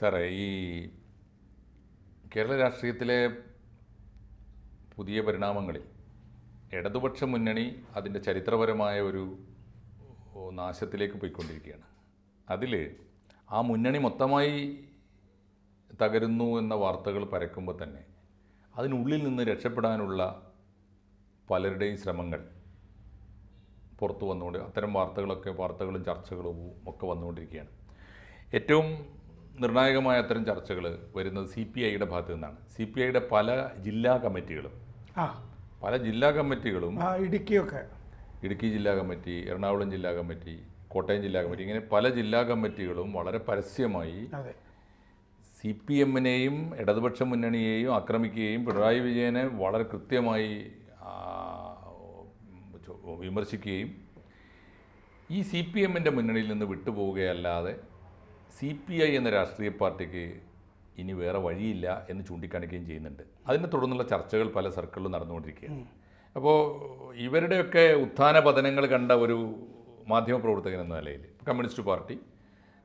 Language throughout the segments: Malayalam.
സാറേ ഈ കേരള രാഷ്ട്രീയത്തിലെ പുതിയ പരിണാമങ്ങളിൽ ഇടതുപക്ഷ മുന്നണി അതിന്റെ ചരിത്രപരമായ ഒരു നാശത്തിലേക്ക് പോയിക്കൊണ്ടിരിക്കുകയാണ്. അതിൽ ആ മുന്നണി മൊത്തമായി തകരുന്നു എന്ന വാർത്തകൾ പരക്കുമ്പോൾ തന്നെ അതിനുള്ളിൽ നിന്ന് രക്ഷപ്പെടാനുള്ള പലരുടെയും ശ്രമങ്ങൾ പുറത്തു വന്നുകൊണ്ട് അത്തരം വാർത്തകളൊക്കെ വാർത്തകളും ചർച്ചകളും ഒക്കെ വന്നുകൊണ്ടിരിക്കുകയാണ്. ഏറ്റവും നിർണായകമായ അത്തരം ചർച്ചകൾ വരുന്നത് സി പി ഐയുടെ ഭാഗത്തു നിന്നാണ്. സി പി ഐയുടെ പല ജില്ലാ കമ്മിറ്റികളും ആ. പല ജില്ലാ കമ്മിറ്റികളും ഇടുക്കിയൊക്കെ. ഇടുക്കി ജില്ലാ കമ്മിറ്റി എറണാകുളം ജില്ലാ കമ്മിറ്റി കോട്ടയം ജില്ലാ കമ്മിറ്റി ഇങ്ങനെ പല ജില്ലാ കമ്മിറ്റികളും വളരെ പരസ്യമായി സി പി എമ്മിനെയും ഇടതുപക്ഷ മുന്നണിയെയും ആക്രമിക്കുകയും പിണറായി വിജയനെ വളരെ കൃത്യമായി വിമർശിക്കുകയും ഈ സി പി എമ്മിന്റെ മുന്നണിയിൽ നിന്ന് വിട്ടുപോവുകയല്ലാതെ സി പി ഐ എന്ന രാഷ്ട്രീയ പാർട്ടിക്ക് ഇനി വേറെ വഴിയില്ല എന്ന് ചൂണ്ടിക്കാണിക്കുകയും ചെയ്യുന്നുണ്ട്. അതിനെ തുടർന്നുള്ള ചർച്ചകൾ പല സർക്കിളിലും നടന്നുകൊണ്ടിരിക്കുകയാണ്. അപ്പോൾ ഇവരുടെയൊക്കെ ഉത്ഥാന പതനങ്ങൾ കണ്ട ഒരു മാധ്യമപ്രവർത്തകൻ എന്ന നിലയിൽ കമ്മ്യൂണിസ്റ്റ് പാർട്ടി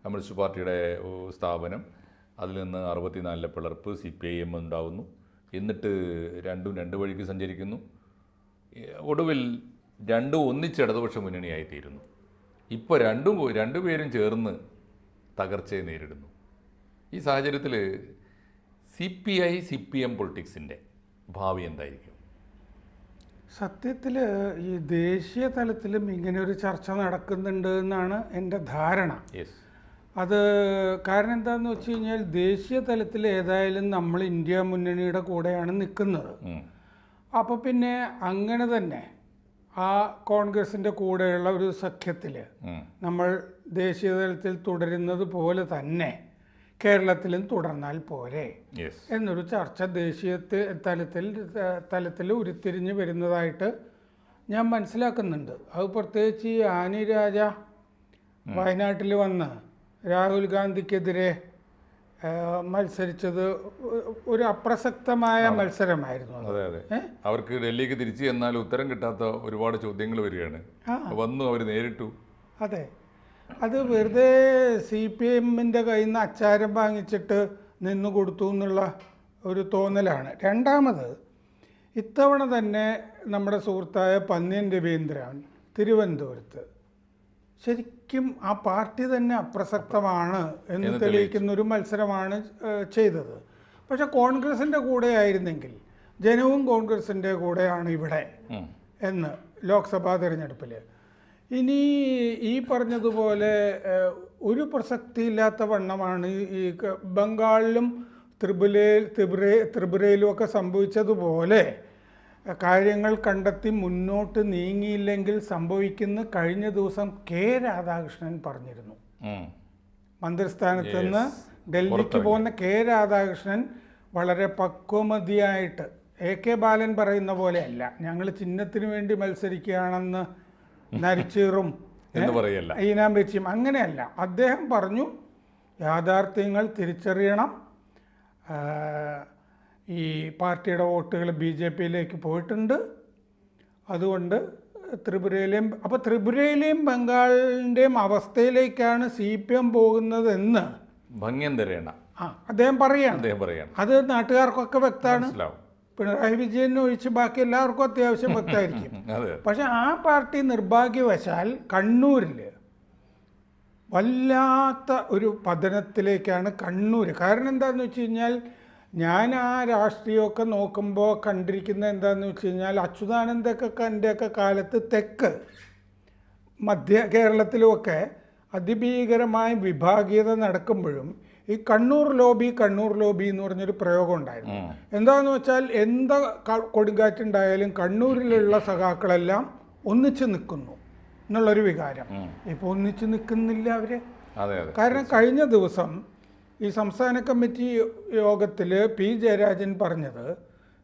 കമ്മ്യൂണിസ്റ്റ് പാർട്ടിയുടെ സ്ഥാപനം അതിൽ നിന്ന് അറുപത്തിനാലിലെ പിളർപ്പ് സി പി ഐ എം ഉണ്ടാവുന്നു. എന്നിട്ട് രണ്ടും രണ്ട് വഴിക്ക് സഞ്ചരിക്കുന്നു. ഒടുവിൽ രണ്ടും ഒന്നിച്ച് ഇടതുപക്ഷ മുന്നണിയായിത്തീരുന്നു. ഇപ്പോൾ രണ്ടും രണ്ടുപേരും ചേർന്ന് തകർച്ചയെ നേരിടുന്നു. ഈ സാഹചര്യത്തിൽ C P I C P M പൊളിറ്റിക്സിന്റെ ഭാവി എന്തായിരിക്കും? സത്യത്തിൽ ഈ ദേശീയ തലത്തിലും ഇങ്ങനെ ഒരു ചർച്ച നടക്കുന്നുണ്ട് എന്നാണ് എന്റെ ധാരണ. യെസ് അത് കാരണം എന്താണെന്ന് വെച്ച് കഴിഞ്ഞാൽ ദേശീയ തലത്തിൽ ഏതായാലും നമ്മൾ ഇന്ത്യ മുന്നണിയുടെ കൂടെയാണ് നിൽക്കുന്നത്. അപ്പോൾ പിന്നെ അങ്ങനെ തന്നെ ആ കോൺഗ്രസിന്റെ കൂടെയുള്ള ഒരു സഖ്യത്തിൽ നമ്മൾ ദേശീയ തലത്തിൽ തുടരുന്നത് പോലെ തന്നെ കേരളത്തിലും തുടർന്നാൽ പോരെ. എന്നൊരു ചർച്ച ദേശീയ തലത്തിൽ തലത്തിൽ ഉരുത്തിരിഞ്ഞ് വരുന്നതായിട്ട് ഞാൻ മനസ്സിലാക്കുന്നുണ്ട്. അത് പ്രത്യേകിച്ച് ഈ ആനി രാജ വയനാട്ടിൽ വന്ന് രാഹുൽ ഗാന്ധിക്കെതിരെ മത്സരിച്ചത് ഒരു അപ്രസക്തമായ മത്സരമായിരുന്നു അതെ. അതെ അവർക്ക് ഡൽഹിക്ക് തിരിച്ചു ചെന്നാൽ ഉത്തരം കിട്ടാത്ത ഒരുപാട് ചോദ്യങ്ങൾ വരികയാണ്. വന്നു അവർ നേരിട്ടു. അതെ. അത് വെറുതെ സി പി എമ്മിന്റെ കയ്യിൽ നിന്ന് അച്ചാരം വാങ്ങിച്ചിട്ട് നിന്ന് കൊടുത്തു എന്നുള്ള ഒരു തോന്നലാണ്. രണ്ടാമത് ഇത്തവണ തന്നെ നമ്മുടെ സുഹൃത്തായ പന്ന്യൻ രവീന്ദ്രൻ തിരുവനന്തപുരത്ത് ശരിക്കും ആ പാർട്ടി തന്നെ അപ്രസക്തമാണ് എന്ന് തെളിയിക്കുന്ന ഒരു മത്സരമാണ് ചെയ്തത്. പക്ഷെ കോൺഗ്രസിന്റെ കൂടെ ആയിരുന്നെങ്കിൽ ജനവും കോൺഗ്രസിന്റെ കൂടെയാണ് ഇവിടെ എന്ന് ലോക്സഭാ തിരഞ്ഞെടുപ്പിൽ ഇനി ഈ പറഞ്ഞതുപോലെ ഒരു പ്രസക്തി ഇല്ലാത്ത വണ്ണമാണ് ഈ- ബംഗാളിലും ത്രിപുരയിൽ ത്രിപുരേ ത്രിപുരയിലും ഒക്കെ സംഭവിച്ചതുപോലെ കാര്യങ്ങൾ കണ്ടെത്തി മുന്നോട്ട് നീങ്ങിയില്ലെങ്കിൽ സംഭവിക്കുന്ന കഴിഞ്ഞ ദിവസം കെ രാധാകൃഷ്ണൻ പറഞ്ഞിരുന്നു. മന്ത്രിസ്ഥാനത്ത് നിന്ന് ഡൽഹിക്ക്. പോകുന്ന കെ രാധാകൃഷ്ണൻ വളരെ പക്വമതിയായിട്ട് എ കെ ബാലൻ പറയുന്ന പോലെയല്ല ഞങ്ങൾ ചിഹ്നത്തിന് വേണ്ടി മത്സരിക്കുകയാണെന്ന് നരിച്ചീറും എന്ന് പറയല്ല. ഈനാം വെച്ചും അങ്ങനെയല്ല. അദ്ദേഹം പറഞ്ഞു യാഥാർത്ഥ്യങ്ങൾ തിരിച്ചറിയണം. ഈ പാർട്ടിയുടെ വോട്ടുകൾ ബി ജെ പിയിലേക്ക് പോയിട്ടുണ്ട്. അതുകൊണ്ട് ത്രിപുരയിലെയും അപ്പോൾ ത്രിപുരയിലെയും ബംഗാളിന്റെയും അവസ്ഥയിലേക്കാണ് സി പി എം പോകുന്നതെന്ന് ഭംഗ്യം തരേണ ആ അദ്ദേഹം പറയുകയാണ് അദ്ദേഹം പറയാണ്. അത് നാട്ടുകാർക്കൊക്കെ വ്യക്തമാണ്. മനസ്സിലാവും. പിണറായി വിജയനെ ഒഴിച്ച് ബാക്കി എല്ലാവർക്കും അത്യാവശ്യം വ്യക്തമായിരിക്കും അതെ. പക്ഷെ ആ പാർട്ടി നിർഭാഗ്യവശാൽ കണ്ണൂരിൽ വല്ലാത്ത ഒരു പതനത്തിലേക്കാണ് കണ്ണൂർ കാരണം എന്താണെന്ന് വെച്ച് കഴിഞ്ഞാൽ ഞാൻ ആ രാഷ്ട്രീയമൊക്കെ നോക്കുമ്പോൾ കണ്ടിരിക്കുന്നത് എന്താണെന്ന് വെച്ച് കഴിഞ്ഞാൽ അച്യുതാനന്ദൊക്കെ കണ്ടൊക്കെ കാലത്ത് തെക്ക് മധ്യ കേരളത്തിലുമൊക്കെ അതിഭീകരമായ വിഭാഗീയത നടക്കുമ്പോഴും ഈ കണ്ണൂർ ലോബി കണ്ണൂർ ലോബി എന്ന് പറഞ്ഞൊരു പ്രയോഗം ഉണ്ടായിരുന്നു. എന്താന്ന് വെച്ചാൽ എന്താ കൊടുങ്കാറ്റുണ്ടായാലും കണ്ണൂരിലുള്ള സഖാക്കളെല്ലാം ഒന്നിച്ചു നിൽക്കുന്നു എന്നുള്ളൊരു വികാരം. ഇപ്പൊ ഇപ്പോൾ ഒന്നിച്ച് നിൽക്കുന്നില്ല അവർ. കാരണം കഴിഞ്ഞ ദിവസം ഈ സംസ്ഥാന കമ്മിറ്റി യോഗത്തിൽ പി ജയരാജൻ പറഞ്ഞത്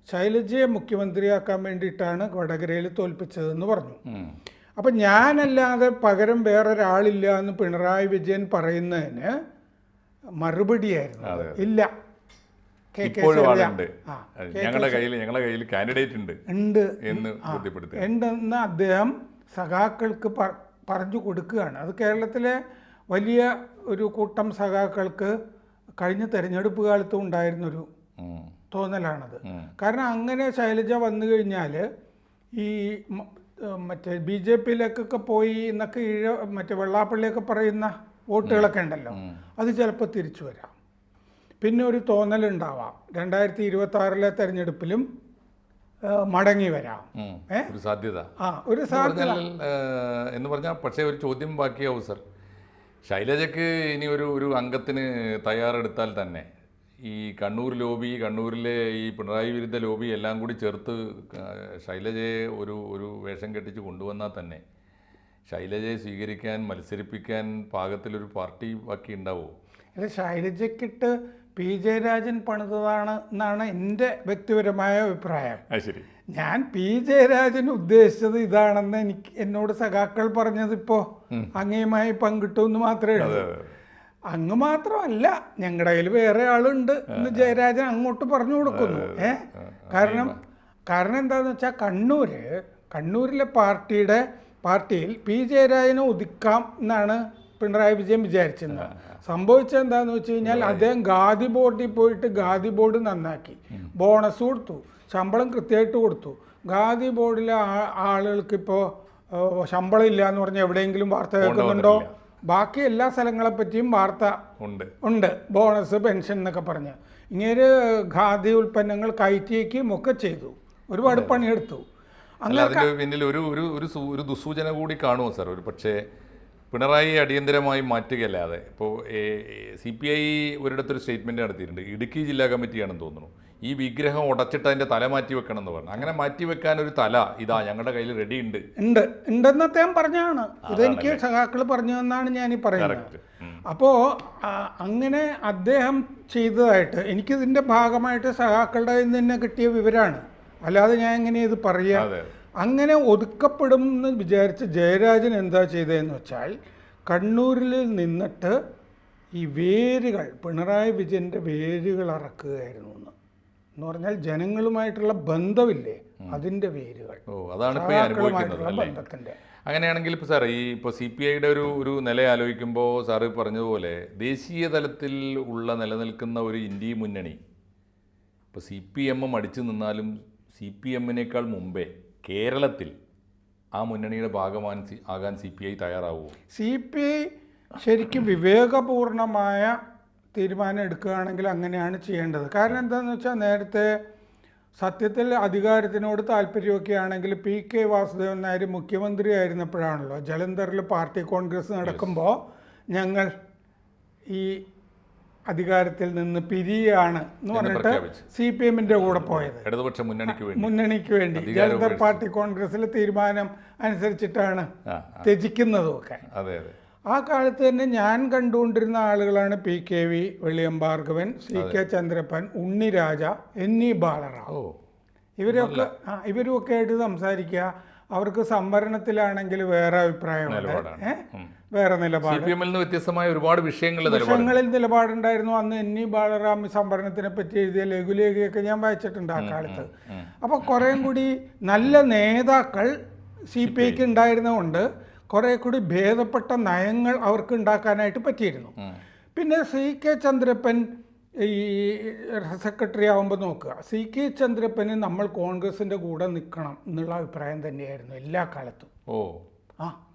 ശൈലജയെ മുഖ്യമന്ത്രിയാക്കാൻ വേണ്ടിയിട്ടാണ് വടകരയിൽ തോൽപ്പിച്ചതെന്ന് പറഞ്ഞു. അപ്പം ഞാനല്ലാതെ പകരം വേറൊരാളില്ല എന്ന് പിണറായി വിജയൻ പറയുന്നതിന് മറുപടിയായിരുന്നു. ഇല്ല. ഇപ്പോഴും ആളുണ്ട്. ഞങ്ങളുടെ കയ്യിൽ ഞങ്ങളുടെ കയ്യിൽ കാൻഡിഡേറ്റ് ഉണ്ട് ഉണ്ട്. എന്ന് ഉണ്ടെന്ന് അദ്ദേഹം സഖാക്കൾക്ക് പറഞ്ഞു കൊടുക്കുകയാണ്. അത് കേരളത്തിലെ വലിയ ഒരു കൂട്ടം സഖാക്കൾക്ക് കഴിഞ്ഞ തെരഞ്ഞെടുപ്പ് കാലത്തും ഉണ്ടായിരുന്നൊരു. തോന്നലാണത്. കാരണം അങ്ങനെ ശൈലജ വന്നു കഴിഞ്ഞാൽ ഈ മറ്റേ ബി ജെ പിയിലേക്കൊക്കെ പോയി എന്നൊക്കെ ഈഴ മറ്റേ വെള്ളാപ്പള്ളിയൊക്കെ പറയുന്ന വോട്ടുകളൊക്കെ ഉണ്ടല്ലോ. അത് ചിലപ്പോൾ തിരിച്ചു വരാം. പിന്നെ ഒരു തോന്നലുണ്ടാവാം. രണ്ടായിരത്തി ഇരുപത്തി ആറിലെ തെരഞ്ഞെടുപ്പിലും മടങ്ങി വരാം? ഒരു സാധ്യത. ആ ഒരു സാധ്യത. എന്ന് പറഞ്ഞാൽ പക്ഷേ ഒരു ചോദ്യം ബാക്കിയാവും സർ. ശൈലജയ്ക്ക് ഇനി ഒരു ഒരു അംഗത്തിന് തയ്യാറെടുത്താൽ തന്നെ ഈ കണ്ണൂർ ലോബി കണ്ണൂരിലെ ഈ പിണറായി വിരുദ്ധ ലോബി എല്ലാം കൂടി ചേർത്ത് ശൈലജയെ ഒരു ഒരു വേഷം കെട്ടിച്ച് കൊണ്ടുവന്നാൽ തന്നെ ശൈലജയെ സ്വീകരിക്കാൻ മത്സരിപ്പിക്കാൻ പാകത്തിലൊരു പാർട്ടി ബാക്കി ഉണ്ടാവുമോ അല്ല ശൈലജയ്ക്കിട്ട് പി ജയരാജൻ പണിതതാണ് എന്നാണ് എന്റെ വ്യക്തിപരമായ അഭിപ്രായം. ശരി. ഞാൻ പി ജയരാജൻ ഉദ്ദേശിച്ചത് ഇതാണെന്ന് എനിക്ക് എന്നോട് സഖാക്കൾ പറഞ്ഞത് ഇപ്പോൾ അങ്ങയുമായി പങ്കിട്ടു എന്ന് മാത്രമേ ഉള്ളൂ. അങ്ങ് മാത്രമല്ല ഞങ്ങളുടെ കയ്യിൽ വേറെ ആളുണ്ട് എന്ന് ജയരാജൻ അങ്ങോട്ട് പറഞ്ഞു കൊടുക്കുന്നു. ഏ? കാരണം കാരണം എന്താണെന്ന് വെച്ചാൽ കണ്ണൂർ കണ്ണൂരിലെ പാർട്ടിയുടെ പാർട്ടിയിൽ പി ജയരാജനെ ഒതുക്കാം എന്നാണ് പിണറായി വിജയൻ വിചാരിച്ചിരുന്നത്. സംഭവിച്ചത് എന്താണെന്ന് വെച്ച് കഴിഞ്ഞാൽ അദ്ദേഹം ഖാദി ബോർഡിൽ പോയിട്ട് ഖാദി ബോർഡ് നന്നാക്കി. ബോണസ് കൊടുത്തു. ശമ്പളം കൃത്യമായിട്ട് കൊടുത്തു. ഖാദി ബോർഡിലെ ആ- ആളുകൾക്ക് ഇപ്പോൾ ശമ്പളം ഇല്ല എന്ന് പറഞ്ഞാൽ എവിടെയെങ്കിലും വാർത്ത കേൾക്കുന്നുണ്ടോ? ബാക്കി എല്ലാ സ്ഥലങ്ങളെ പറ്റിയും വാർത്ത ഉണ്ട്. ഉണ്ട്. ബോണസ് പെൻഷൻ എന്നൊക്കെ പറഞ്ഞ്. ഇങ്ങനെ ഖാദി ഉൽപ്പന്നങ്ങൾ കയറ്റിയേക്കും ഒക്കെ ചെയ്തു. ഒരുപാട് പണിയെടുത്തു. അല്ല അതിന്റെ പിന്നിൽ ഒരു ഒരു ഒരു ഒരു ദുസൂചന കൂടി കാണുമോ സാർ? ഒരു പക്ഷേ പിണറായി അടിയന്തരമായി മാറ്റുകയല്ലാതെ ഇപ്പോൾ സി പി ഐ ഒരിടത്തൊരു സ്റ്റേറ്റ്മെന്റ് നടത്തിയിട്ടുണ്ട്. ഇടുക്കി ജില്ലാ കമ്മിറ്റിയാണെന്ന് തോന്നുന്നു. ഈ വിഗ്രഹം ഉടച്ചിട്ട് അതിന്റെ തല മാറ്റി വെക്കണം എന്ന് പറഞ്ഞു. അങ്ങനെ മാറ്റി വെക്കാൻ ഒരു തല ഇതാ ഞങ്ങളുടെ കയ്യിൽ റെഡി ഉണ്ട്. ഉണ്ട്. ഉണ്ടെന്ന് അദ്ദേഹം പറഞ്ഞാണ്. ഇതെനിക്ക് സഖാക്കൾ പറഞ്ഞു എന്നാണ് ഞാൻ ഈ പറയുന്നത്. അപ്പോൾ അങ്ങനെ അദ്ദേഹം ചെയ്തതായിട്ട് എനിക്കിതിന്റെ ഭാഗമായിട്ട് സഖാക്കളുടെ നിന്ന് കിട്ടിയ വിവരമാണ് അല്ലാതെ ഞാൻ എങ്ങനെ ഇത് പറയുക അങ്ങനെ ഒതുക്കപ്പെടും എന്ന് വിചാരിച്ച് ജയരാജൻ എന്താ ചെയ്തതെന്ന് വെച്ചാൽ കണ്ണൂരിൽ നിന്നിട്ട് ഈ വേരുകൾ പിണറായി വിജയന്റെ വേരുകൾ അറക്കുകയായിരുന്നു എന്ന്. എന്ന് പറഞ്ഞാൽ ജനങ്ങളുമായിട്ടുള്ള ബന്ധമില്ലേ? അതിന്റെ വേരുകൾ. ഓ അതാണ് ബന്ധത്തിന്റെ. അങ്ങനെയാണെങ്കിൽ ഇപ്പോൾ സാർ ഈ ഇപ്പോൾ സി പി ഐയുടെ ഒരു ഒരു നില ആലോചിക്കുമ്പോൾ സാറ് പറഞ്ഞതുപോലെ ദേശീയ തലത്തിൽ ഉള്ള നിലനിൽക്കുന്ന ഒരു ഇന്ത്യ മുന്നണി ഇപ്പോൾ സി പി എമ്മും അടിച്ചു നിന്നാലും സി പി എമ്മിനേക്കാൾ മുമ്പേ കേരളത്തിൽ ആ മുന്നണിയുടെ ഭാഗമാൻ ആകാൻ സി പി ഐ തയ്യാറാവുമോ സി പി ഐ ശരിക്കും വിവേകപൂർണമായ തീരുമാനം എടുക്കുകയാണെങ്കിൽ അങ്ങനെയാണ് ചെയ്യേണ്ടത്. കാരണം എന്താണെന്ന് വെച്ചാൽ നേരത്തെ സത്യത്തിൽ അധികാരത്തിനോട് താല്പര്യമൊക്കെ ആണെങ്കിൽ പി കെ വാസുദേവൻ നായർ മുഖ്യമന്ത്രി ആയിരുന്നപ്പോഴാണല്ലോ ജലന്ധറിൽ പാർട്ടി കോൺഗ്രസ് നടക്കുമ്പോൾ ഞങ്ങൾ ഈ അധികാരത്തിൽ നിന്ന് പിരിയാണ് എന്ന് പറഞ്ഞിട്ട്. സി പി എമ്മിന്റെ കൂടെ പോയത്. ഇടതുപക്ഷ മുന്നണിക്ക് വേണ്ടി. മുന്നണിക്ക് വേണ്ടി. ജനത പാർട്ടി കോൺഗ്രസിലെ തീരുമാനം അനുസരിച്ചിട്ടാണ് ത്യജിക്കുന്നതും ത്യജിക്കുന്നതുമൊക്കെ ആ കാലത്ത് തന്നെ ഞാൻ കണ്ടുകൊണ്ടിരുന്ന ആളുകളാണ് P K V Veliyam Bhargavan C K Chandrappan Unniraja എന്നീ ബാലറാവ് ഇവരൊക്കെ ഇവരും ഇവരുമൊക്കെ ആയിട്ട് സംസാരിക്കുക. അവർക്ക് സംവരണത്തിലാണെങ്കിൽ വേറെ അഭിപ്രായമുണ്ട്? ഉം. വേറെ നിലപാട്. വ്യത്യസ്തമായ ഒരുപാട് വിഷയങ്ങളിൽ വിഷയങ്ങളിൽ നിലപാടുണ്ടായിരുന്നു. അന്ന് എന്നി ബാലറാം സംവരണത്തിനെ പറ്റി എഴുതിയ ലഘുലേഖയൊക്കെ ഞാൻ വായിച്ചിട്ടുണ്ട് ആ കാലത്ത്. അപ്പോൾ കുറേയും കൂടി നല്ല നേതാക്കൾ സി പി ഐക്ക് ഉണ്ടായിരുന്നതുകൊണ്ട് കുറേ കൂടി ഭേദപ്പെട്ട നയങ്ങൾ അവർക്ക് ഉണ്ടാക്കാനായിട്ട് പറ്റിയിരുന്നു. പിന്നെ സി കെ ചന്ദ്രപ്പൻ ഈ സെക്രട്ടറി ആവുമ്പോൾ നോക്കുക. സി കെ ചന്ദ്രപ്പന് നമ്മൾ കോൺഗ്രസിന്റെ കൂടെ നിൽക്കണം എന്നുള്ള അഭിപ്രായം തന്നെയായിരുന്നു എല്ലാ കാലത്തും. ഓ. ആ.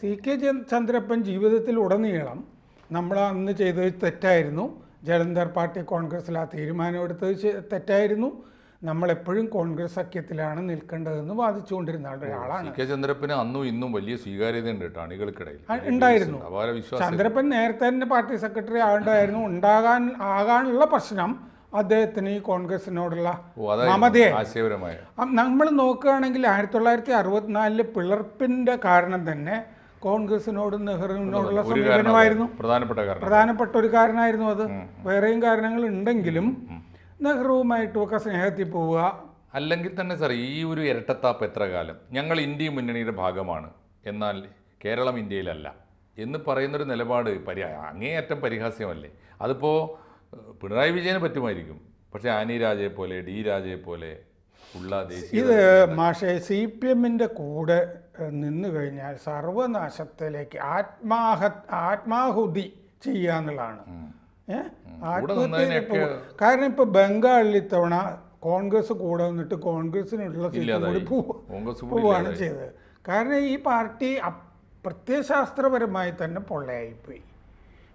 സി കെ ചന്ദ്- ചന്ദ്രപ്പൻ ജീവിതത്തിൽ ഉടനീളം നമ്മൾ അന്ന് ചെയ്തത് തെറ്റായിരുന്നു. ജലന്ധർ പാർട്ടി കോൺഗ്രസ്സിൽ ആ തീരുമാനം എടുത്തത് തെറ്റായിരുന്നു. നമ്മളെപ്പോഴും കോൺഗ്രസ് സഖ്യത്തിലാണ് നിൽക്കേണ്ടതെന്ന് വാദിച്ചുകൊണ്ടിരുന്ന ഒരാളാണ്. കെ ചന്ദ്രപ്പന് അന്നും ഇന്നും വലിയ സ്വീകാര്യത ഉണ്ട് കേട്ടോ അണികൾക്കിടയിൽ. ഉണ്ടായിരുന്നു. ചന്ദ്രപ്പൻ നേരത്തെ തന്നെ പാർട്ടി സെക്രട്ടറി ആകേണ്ടതായിരുന്നു ഉണ്ടാകാൻ ആകാനുള്ള പ്രശ്നം അദ്ദേഹത്തിന് ഈ കോൺഗ്രസിനോടുള്ള മമതയായി. നമ്മൾ നോക്കുകയാണെങ്കിൽ ആയിരത്തി തൊള്ളായിരത്തി അറുപത്തിനാലിൽ പിളർപ്പിന്റെ കാരണം തന്നെ കോൺഗ്രസിനോടും നെഹ്റുവിനോടുള്ള സമീപനമായിരുന്നു. പ്രധാനപ്പെട്ട പ്രധാനപ്പെട്ട ഒരു കാരണമായിരുന്നു അത്. വേറെയും കാരണങ്ങൾ ഉണ്ടെങ്കിലും നെഹ്റുവുമായിട്ടുമൊക്കെ സ്നേഹത്തിൽ പോവുക. അല്ലെങ്കിൽ തന്നെ സാർ ഈ ഒരു ഇരട്ടത്താപ്പ് എത്ര കാലം? ഞങ്ങൾ ഇന്ത്യ മുന്നണിയുടെ ഭാഗമാണ്. എന്നാൽ കേരളം ഇന്ത്യയിലല്ല. എന്ന് പറയുന്നൊരു നിലപാട് പരി അങ്ങേയറ്റം പരിഹാസ്യമല്ലേ? അതിപ്പോൾ പിണറായി വിജയനെ പറ്റുമായിരിക്കും. പക്ഷേ ആനി രാജയെ പോലെ ഡി രാജയെ പോലെ ഉള്ള ഇത് മാഷെ സി പി എമ്മിന്റെ കൂടെ നിന്നു നിന്ന് കഴിഞ്ഞാൽ സർവനാശത്തിലേക്ക് ആത്മാഹ ആത്മാഹുതി ചെയ്യുക എന്നുള്ളതാണ് കാരണം ഇപ്പൊ ബംഗാളിൽ ഇത്തവണ കോൺഗ്രസ് കൂടെ നിന്നിട്ട് കോൺഗ്രസിനുള്ള സീറ്റ് കൂടി പോവുകയാണ്. ചെയ്തത്. കാരണം ഈ പാർട്ടി പ്രത്യയശാസ്ത്രപരമായി തന്നെ പൊള്ളയായിപ്പോയി.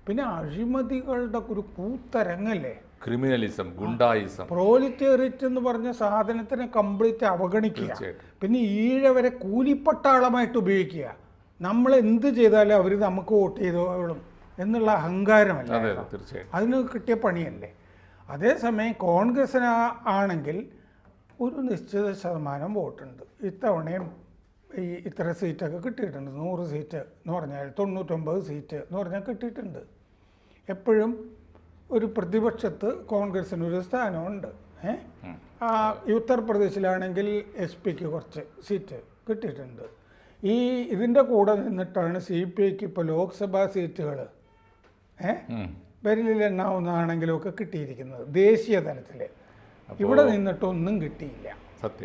പിന്നെ അഴിമതികളുടെ ഒരു കൂത്തരങ്ങല്ലേ? ക്രിമിനലിസം ഗുണ്ടായിസം. പ്രോലിറ്റേറിയറ്റ് എന്ന് പറഞ്ഞ സാധനത്തിനെ കംപ്ലീറ്റ് അവഗണിക്കുക. പിന്നെ ഈഴവരെ കൂലിപ്പട്ടാളമായിട്ട് ഉപയോഗിക്കുക. നമ്മൾ എന്ത് ചെയ്താലും അവർ നമുക്ക് വോട്ട് ചെയ്തോളും. എന്നുള്ള അഹങ്കാരമല്ല? അതിന് കിട്ടിയ പണിയല്ലേ? അതേസമയം കോൺഗ്രസ്സിന് ആണെങ്കിൽ ഒരു നിശ്ചിത ശതമാനം വോട്ടുണ്ട്. ഇത്തവണയും ഈ ഇത്ര സീറ്റൊക്കെ കിട്ടിയിട്ടുണ്ട്. നൂറ് സീറ്റ് എന്ന് പറഞ്ഞാൽ തൊണ്ണൂറ്റൊമ്പത് സീറ്റ് എന്ന് പറഞ്ഞാൽ കിട്ടിയിട്ടുണ്ട്. എപ്പോഴും ഒരു പ്രതിപക്ഷത്ത് കോൺഗ്രസ്സിന് ഒരു സ്ഥാനമുണ്ട് ഏഹ് ആ ഉത്തർപ്രദേശിലാണെങ്കിൽ എസ് പിക്ക് കുറച്ച് സീറ്റ് കിട്ടിയിട്ടുണ്ട്. ഈ ഇതിന്റെ കൂടെ നിന്നിട്ടാണ് സി പി ഐക്ക് ഇപ്പോൾ ലോക്സഭാ സീറ്റുകൾ. വിരലിൽ എണ്ണാവുന്നതാണെങ്കിലും ഒക്കെ കിട്ടിയിരിക്കുന്നത് ദേശീയ തലത്തിൽ ഇവിടെ നിന്നിട്ടൊന്നും കിട്ടിയില്ല.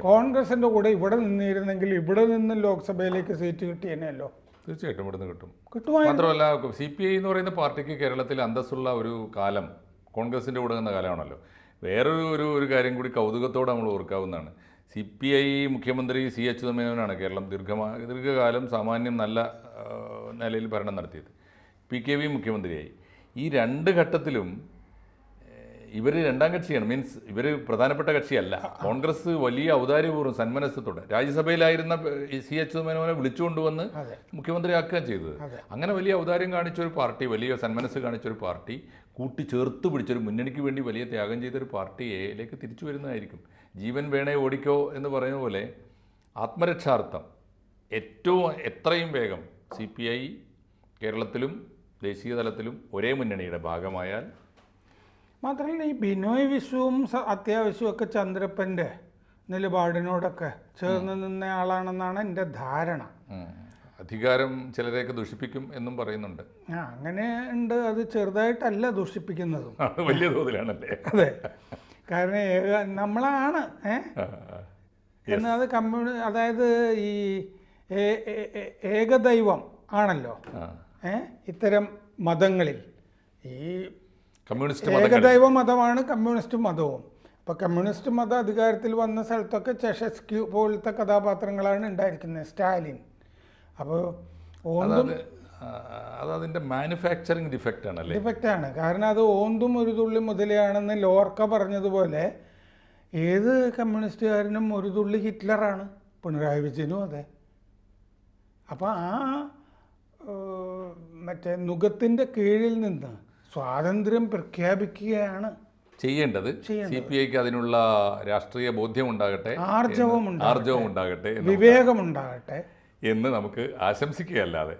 കോൺഗ്രസിന്റെ കൂടെ ഇവിടെ നിന്നിരുന്നെങ്കിൽ ഇവിടെ നിന്ന് ലോക്സഭയിലേക്ക് സീറ്റ് കിട്ടിയനല്ലോ തീർച്ചയായിട്ടും ഇവിടുന്ന് കിട്ടും. കിട്ടുമായി മാത്രമല്ല സി പി ഐ എന്ന് പറയുന്ന പാർട്ടിക്ക് കേരളത്തിൽ അന്തസ്സുള്ള ഒരു കാലം കോൺഗ്രസിന്റെ കൂടെ നിന്ന കാലമാണല്ലോ. വേറൊരു ഒരു ഒരു കാര്യം കൂടി കൗതുകത്തോടെ നമ്മൾ ഓർക്കാവുന്നതാണ്. സി പി ഐ മുഖ്യമന്ത്രി സി അച്യുതമേനോനാണ് കേരളം ദീർഘമാ ദീർഘകാലം സാമാന്യം നല്ല നിലയിൽ ഭരണം നടത്തിയത്. പി കെ വി മുഖ്യമന്ത്രിയായി. ഈ രണ്ട് ഘട്ടത്തിലും ഇവർ രണ്ടാം കക്ഷിയാണ്. മീൻസ് ഇവർ പ്രധാനപ്പെട്ട കക്ഷിയല്ല. കോൺഗ്രസ് വലിയ ഔദാര്യപൂർവം സന്മനസ്സത്തോടെ രാജ്യസഭയിലായിരുന്ന സി എച്ച് മേനോനെ വിളിച്ചുകൊണ്ടുവന്ന് മുഖ്യമന്ത്രി ആക്കുകയും ചെയ്തത്. അങ്ങനെ വലിയ ഔദാര്യം കാണിച്ച ഒരു പാർട്ടി വലിയ സന്മനസ് കാണിച്ച ഒരു പാർട്ടി കൂട്ടി ചേർത്ത് പിടിച്ചൊരു മുന്നണിക്ക് വേണ്ടി വലിയ ത്യാഗം ചെയ്തൊരു പാർട്ടിയിലേക്ക് തിരിച്ചു വരുന്നതായിരിക്കും. ജീവൻ വേണേ ഓടിക്കോ എന്ന് പറയുന്ന പോലെ ആത്മരക്ഷാർത്ഥം ഏറ്റവും എത്രയും വേഗം സി പി ഐ കേരളത്തിലും ദേശീയ തലത്തിലും ഒരേ മുന്നണിയുടെ ഭാഗമായാൽ മാത്രമല്ല ഈ ബിനോയ് വിശ്വവും ഒക്കെ ചന്ദ്രപ്പന്റെ നിലപാടിനോടൊക്കെ ചേർന്ന് നിന്ന ആളാണെന്നാണ് എന്റെ ധാരണ. അധികാരം ചിലരെയൊക്കെ ദുഷിപ്പിക്കും എന്നും പറയുന്നുണ്ട്. ആ അങ്ങനെ ഉണ്ട്. അത് ചെറുതായിട്ടല്ല ദുഷിപ്പിക്കുന്നത്. അത് വലിയ തോതിലാണല്ലേ? അതെ. കാരണം ഏക നമ്മളാണ് ആ. എന്നത് കമ്മ്യൂണി അതായത് ഈ ഏകദൈവം ആണല്ലോ. ഇത്തരം മതങ്ങളിൽ. ഈ കമ്മ്യൂണിസ്റ്റ് ഏകദൈവ മതമാണ് കമ്മ്യൂണിസ്റ്റ് മതവും. അപ്പോൾ കമ്മ്യൂണിസ്റ്റ് മത അധികാരത്തിൽ വന്ന സ്ഥലത്തൊക്കെ ചെഷസ്ക്യൂ പോലത്തെ കഥാപാത്രങ്ങളാണ് ഉണ്ടായിരിക്കുന്നത് സ്റ്റാലിൻ. അപ്പോൾ ഓന്തും അതത് ആ, അത് അതിന്റെ മാനുഫാക്ചറിങ് ഡിഫക്റ്റ് ആണല്ലേ? ആണ്. കാരണം അത് ഓന്തും ഒരു തുള്ളി മുതലെയാണെന്ന് ലോർക്ക പറഞ്ഞതുപോലെ ഏത് കമ്മ്യൂണിസ്റ്റുകാരനും ഒരു തുള്ളി ഹിറ്റ്ലറാണ് പിണറായി വിജയനും അതെ. അപ്പോൾ ആ മറ്റേ നുഖത്തിന്റെ കീഴിൽ നിന്ന് സ്വാതന്ത്ര്യം പ്രഖ്യാപിക്കുകയാണ് ചെയ്യേണ്ടത്. സി പി ഐക്ക് അതിനുള്ള രാഷ്ട്രീയ ബോധ്യം ഉണ്ടാകട്ടെ ആർജവം ആർജവം ഉണ്ടാകട്ടെ എന്ന് വിവേകമുണ്ടാകട്ടെ. എന്ന് നമുക്ക് ആശംസിക്കുകയല്ലാതെ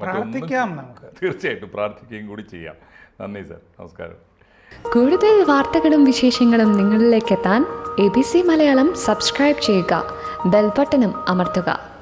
പ്രാർത്ഥിക്കാം നമുക്ക്. തീർച്ചയായിട്ടും പ്രാർത്ഥിക്കുകയും കൂടി ചെയ്യാം. നന്ദി സർ. നമസ്കാരം. കൂടുതൽ വാർത്തകളും വിശേഷങ്ങളും നിങ്ങളിലേക്ക് എത്താൻ A B C Malayalam subscribe ചെയ്യുക. ബെൽബട്ടനും അമർത്തുക.